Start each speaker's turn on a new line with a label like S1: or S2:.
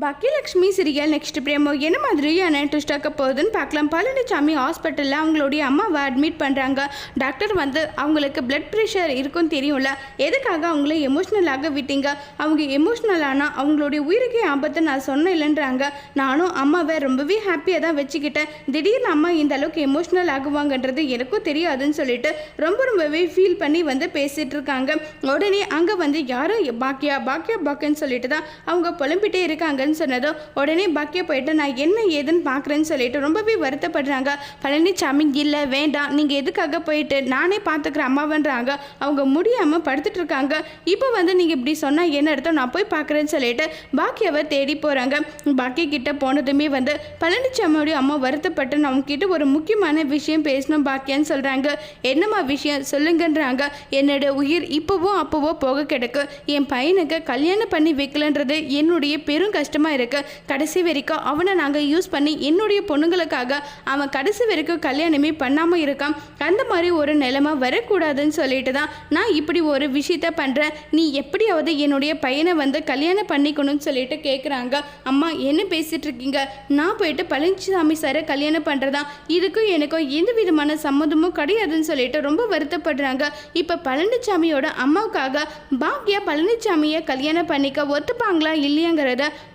S1: Bhagyalakshmi serial next பிரேமோ என்ன மாதிரியான ட்விஸ்டாக்க போகுதுன்னு பார்க்கலாம். பழனிசாமி ஹாஸ்பிட்டலில் அவங்களுடைய அம்மாவை அட்மிட் பண்ணுறாங்க டாக்டர் வந்து அவங்களுக்கு பிளட் ப்ரெஷர் இருக்குன்னு தெரியும்ல. எதுக்காக அவங்கள எமோஷ்னலாக விட்டீங்க? அவங்க எமோஷ்னலானா அவங்களுடைய உயிருக்கே ஆபத்தை நான் சொன்னேன் இல்லைன்றாங்க. நானும் அம்மாவை ரொம்பவே ஹாப்பியாக தான் வச்சுக்கிட்டேன். திடீர்னு அம்மா இந்த அளவுக்கு எமோஷ்னல் ஆகுவாங்கன்றது எனக்கும் தெரியாதுன்னு சொல்லிட்டு ரொம்ப ரொம்பவே ஃபீல் பண்ணி வந்து பேசிகிட்டு இருக்காங்க. உடனே அங்கே வந்து யாரும் பாக்கியா? பாக்கியா பாக்கியன்னு சொல்லிட்டு தான் அவங்க புலம்பிட்டே இருக்காங்க. இருக்காங்கன்னு சொன்னதும் உடனே பாக்கியா போயிட்டு நான் என்ன ஏதுன்னு பார்க்குறேன்னு சொல்லிட்டு ரொம்பவே வருத்தப்படுறாங்க. பழனிசாமி இல்லை வேண்டாம். நீங்கள் எதுக்காக போயிட்டு நானே பார்த்துக்கிறேன் அம்மாவன்றாங்க. அவங்க முடியாமல் படுத்துட்டு இருக்காங்க. இப்போ வந்து நீங்கள் இப்படி சொன்னால் என்ன அர்த்தம்? நான் போய் பார்க்குறேன்னு சொல்லிட்டு பாக்கியாவை தேடி போகிறாங்க பாக்கிய கிட்ட போனதுமே வந்து பழனிசாமியோடைய அம்மா வருத்தப்பட்டு நான் உங்ககிட்ட ஒரு முக்கியமான விஷயம் பேசணும் பாக்கியான்னு சொல்கிறாங்க என்னம்மா விஷயம்? சொல்லுங்கன்றாங்க. என்னோட உயிர் இப்போவோ அப்போவோ போக கிடக்கு. என் பையனுக்கு கல்யாணம் பண்ணி வைக்கலன்றது என்னுடைய பெரும் கஷ்டம். கஷ்டமாக இருக்கு. கடைசி வரைக்கும் அவனை நாங்கள் யூஸ் பண்ணி என்னுடைய பொண்ணுங்களுக்காக அவன் கடைசி வரைக்கும் கல்யாணமே பண்ணாமல் இருக்கான். அந்த மாதிரி ஒரு நிலைமை வரக்கூடாதுன்னு சொல்லிட்டு தான் நான் இப்படி ஒரு விஷயத்த பண்ணுறேன் நீ எப்படியாவது என்னுடைய பையனை வந்து கல்யாணம் பண்ணிக்கணும்னு சொல்லிட்டு கேட்குறாங்க அம்மா என்ன பேசிட்டு இருக்கீங்க? நான் போயிட்டு பழனிசாமி சாரை கல்யாணம் பண்ணுறதா இதுக்கும் எனக்கும் எந்த விதமான சம்மதமும் கிடையாதுன்னு சொல்லிட்டு ரொம்ப வருத்தப்படுறாங்க. இப்போ பழனிசாமியோட அம்மாவுக்காக பாக்யா பழனிசாமியை கல்யாணம் பண்ணிக்க ஒத்துப்பாங்களா இல்லையாங்கிறத